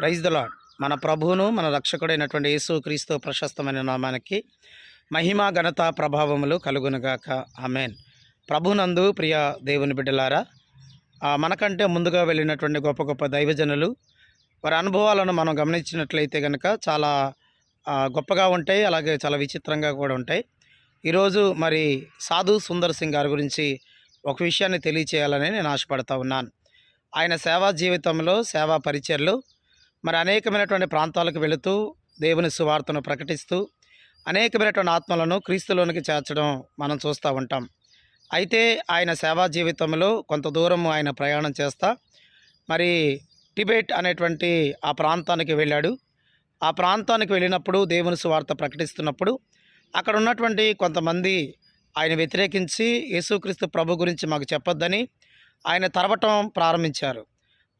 Praise the lord మన ప్రభువును మన రక్షకుడైనటువంటి యేసు క్రీస్తు ప్రశస్తమైన నామానికి మహిమ ఘనత ప్రభావములు కలుగునుగాక. ఆమెన్. ప్రభునందు ప్రియ దేవుని బిడ్డలారా మనకంటే ముందుగా వెళ్ళినటువంటి గొప్ప గొప్ప దైవజనులు వారి అనుభవాలను మనం గమనించినట్లయితే కనుక చాలా గొప్పగా ఉంటాయి అలాగే చాలా విచిత్రంగా కూడా ఉంటాయి. ఈరోజు మరి సాధు సుందర్ సింగ్ గారి గురించి ఒక విషయాన్ని తెలియచేయాలని నేను ఆశపడతా ఉన్నాను. ఆయన సేవా జీవితంలో సేవా పరిచయలు మరి అనేకమైనటువంటి ప్రాంతాలకు వెళుతూ దేవుని సువార్తను ప్రకటిస్తూ అనేకమైనటువంటి ఆత్మలను క్రీస్తులోనికి చేర్చడం మనం చూస్తూ ఉంటాం. అయితే ఆయన సేవా జీవితంలో కొంత దూరం ఆయన ప్రయాణం చేస్తా మరి టిబెట్ అనేటువంటి ఆ ప్రాంతానికి వెళ్ళాడు. ఆ ప్రాంతానికి వెళ్ళినప్పుడు దేవుని సువార్త ప్రకటిస్తున్నప్పుడు అక్కడ ఉన్నటువంటి కొంతమంది ఆయన వ్యతిరేకించి యేసుక్రీస్తు ప్రభు గురించి మాకు చెప్పొద్దని ఆయన తరవటం ప్రారంభించారు.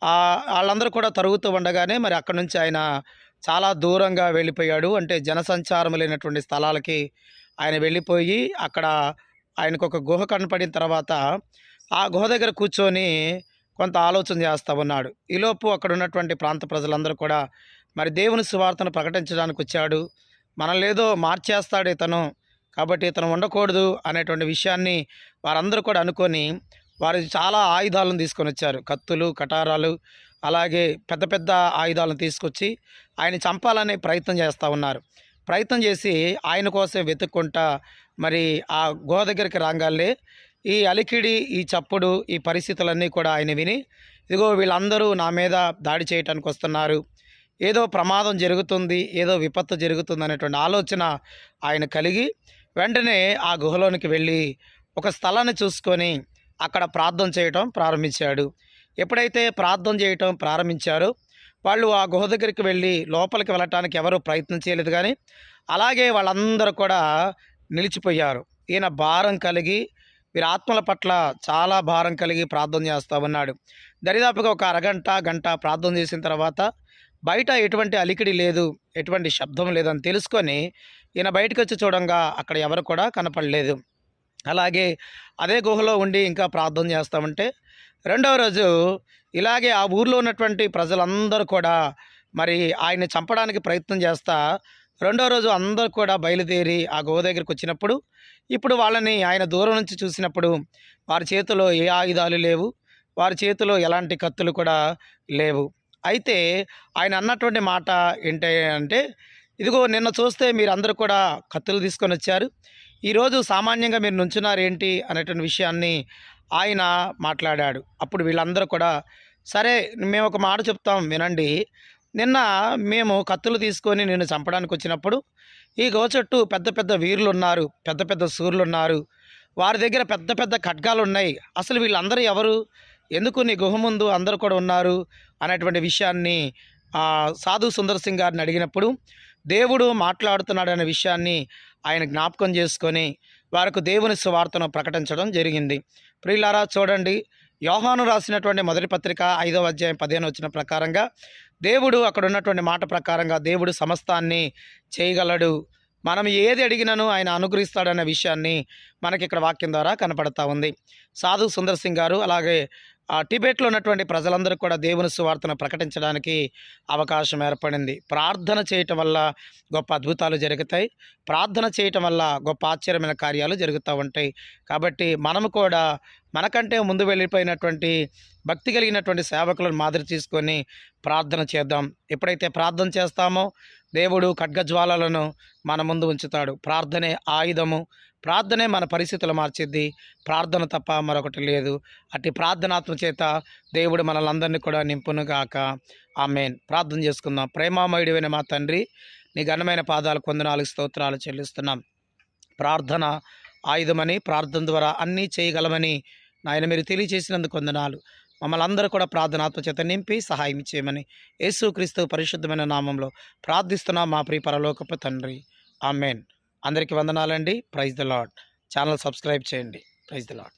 వాళ్ళందరూ కూడా తరుగుతూ ఉండగానే మరి అక్కడ నుంచి ఆయన చాలా దూరంగా వెళ్ళిపోయాడు. అంటే జనసంచారం లేనటువంటి స్థలాలకి ఆయన వెళ్ళిపోయి అక్కడ ఆయనకు ఒక గుహ కనపడిన తర్వాత ఆ గుహ దగ్గర కూర్చొని కొంత ఆలోచన చేస్తూ ఉన్నాడు. ఈలోపు అక్కడ ఉన్నటువంటి ప్రాంత ప్రజలందరూ కూడా మరి దేవుని సువార్తను ప్రకటించడానికి వచ్చాడు. మనల్ని ఏదో మార్చేస్తాడు ఇతను కాబట్టి ఇతను ఉండకూడదు అనేటువంటి విషయాన్ని వారందరూ కూడా అనుకొని వారు చాలా ఆయుధాలను తీసుకొని వచ్చారు. కత్తులు కటారాలు అలాగే పెద్ద పెద్ద ఆయుధాలను తీసుకొచ్చి ఆయన చంపాలనే ప్రయత్నం చేస్తూ ఉన్నారు. ప్రయత్నం చేసి ఆయన కోసం వెతుక్కుంటా మరి ఆ గోడ దగ్గరికి రాగానే ఈ అలికిడి ఈ చప్పుడు ఈ పరిస్థితులన్నీ కూడా ఆయన విని ఇదిగో వీళ్ళందరూ నా మీద దాడి చేయటానికి వస్తున్నారు. ఏదో ప్రమాదం జరుగుతుంది ఏదో విపత్తు జరుగుతుంది అనేటువంటి ఆలోచన ఆయన కలిగి వెంటనే ఆ గుహలోనికి వెళ్ళి ఒక స్థలాన్ని చూసుకొని అక్కడ ప్రార్థన చేయటం ప్రారంభించాడు. ఎప్పుడైతే ప్రార్థన చేయటం ప్రారంభించారో వాళ్ళు ఆ గుహ దగ్గరికి వెళ్ళి లోపలికి వెళ్ళటానికి ఎవరు ప్రయత్నం చేయలేదు కానీ అలాగే వాళ్ళందరూ కూడా నిలిచిపోయారు. ఈయన భారం కలిగి వీరి ఆత్మల పట్ల చాలా భారం కలిగి ప్రార్థన చేస్తూ ఉన్నాడు. దరిదాపుగా ఒక అరగంట గంట ప్రార్థన చేసిన తర్వాత బయట ఎటువంటి అలికిడి లేదు ఎటువంటి శబ్దం లేదని తెలుసుకొని ఈయన బయటకు వచ్చి చూడంగా అక్కడ ఎవరు కూడా కనపడలేదు. అలాగే అదే గుహలో ఉండి ఇంకా ప్రార్థన చేస్తామంటే రెండవ రోజు ఇలాగే ఆ ఊర్లో ఉన్నటువంటి ప్రజలందరూ కూడా మరి ఆయన్ని చంపడానికి ప్రయత్నం చేస్తా రెండో రోజు అందరూ కూడా బయలుదేరి ఆ గుహ దగ్గరికి వచ్చినప్పుడు ఇప్పుడు వాళ్ళని ఆయన దూరం నుంచి చూసినప్పుడు వారి చేతిలో ఏ ఆయుధాలు లేవు వారి చేతిలో ఎలాంటి కత్తులు కూడా లేవు. అయితే ఆయన అన్నటువంటి మాట ఏంటి అంటే ఇదిగో నిన్న చూస్తే మీరు అందరూ కూడా కత్తులు తీసుకొని వచ్చారు. ఈరోజు సామాన్యంగా మీరు నుంచున్నారు ఏంటి అనేటువంటి విషయాన్ని ఆయన మాట్లాడాడు. అప్పుడు వీళ్ళందరూ కూడా సరే మేము ఒక మాట చెప్తాం వినండి. నిన్న మేము కత్తులు తీసుకొని నిన్ను చంపడానికి వచ్చినప్పుడు ఈ గోచట్టు పెద్ద పెద్ద వీరులు ఉన్నారు పెద్ద పెద్ద సూర్యులు ఉన్నారు వారి దగ్గర పెద్ద పెద్ద ఖడ్గాలు ఉన్నాయి అసలు వీళ్ళందరూ ఎవరు? ఎందుకు నీ గుహ ముందు అందరు కూడా ఉన్నారు? అనేటువంటి విషయాన్ని సాధు సుందర్ సింగ్ గారిని అడిగినప్పుడు దేవుడు మాట్లాడుతున్నాడనే విషయాన్ని ఆయన జ్ఞాపకం చేసుకొని వారికి దేవుని సువార్తను ప్రకటించడం జరిగింది. ప్రియులారా చూడండి. యోహాను రాసినటువంటి మొదటి పత్రిక ఐదవ అధ్యాయం పదిహేను వచ్చిన ప్రకారంగా దేవుడు అక్కడ ఉన్నటువంటి మాట ప్రకారంగా దేవుడు సమస్తాన్ని చేయగలడు. మనం ఏది అడిగినను ఆయన అనుగ్రహిస్తాడనే విషయాన్ని మనకి ఇక్కడ వాక్యం ద్వారా కనపడతా ఉంది. సాధు సుందర్ సింగ్ గారు అలాగే ఆ టిబెట్లో ఉన్నటువంటి ప్రజలందరూ కూడా దేవుని సువార్తను ప్రకటించడానికి అవకాశం ఏర్పడింది. ప్రార్థన చేయటం వల్ల గొప్ప అద్భుతాలు జరుగుతాయి. ప్రార్థన చేయటం వల్ల గొప్ప ఆశ్చర్యమైన కార్యాలు జరుగుతూ ఉంటాయి. కాబట్టి మనము కూడా మనకంటే ముందు వెళ్ళిపోయినటువంటి భక్తి కలిగినటువంటి సేవకులను మాదిరి తీసుకొని ప్రార్థన చేద్దాం. ఎప్పుడైతే ప్రార్థన చేస్తామో దేవుడు ఖడ్గజ్వాలలను మన ముందు ఉంచుతాడు. ప్రార్థనే ఆయుధము. ప్రార్థనే మన పరిస్థితులు మార్చిద్ది. ప్రార్థన తప్ప మరొకటి లేదు. అట్టి ప్రార్థనాత్మ చేత దేవుడు మనల్ని కూడా నింపునుగాక. ఆమెన్. ప్రార్థన చేసుకుందాం. ప్రేమామయుడివైన మా తండ్రి నీ ఘనమైన పాదాలు కొందనాలుగు స్తోత్రాలు చెల్లిస్తున్నాం. ప్రార్థన ఆయుధమని ప్రార్థన ద్వారా అన్నీ చేయగలమని నాయన మీరు తెలియచేసినందుకు వందనాలు. మమ్మల్ని అందరూ కూడా ప్రార్థనాత్మ చేత నింపి సహాయం చేయమని యేసుక్రీస్తు పరిశుద్ధమైన నామంలో ప్రార్థిస్తున్న మా ప్రియ పరలోకపు తండ్రి. ఆమెన్. అందరికీ వందనాలండి. Praise the Lord channel subscribe చేయండి. Praise the Lord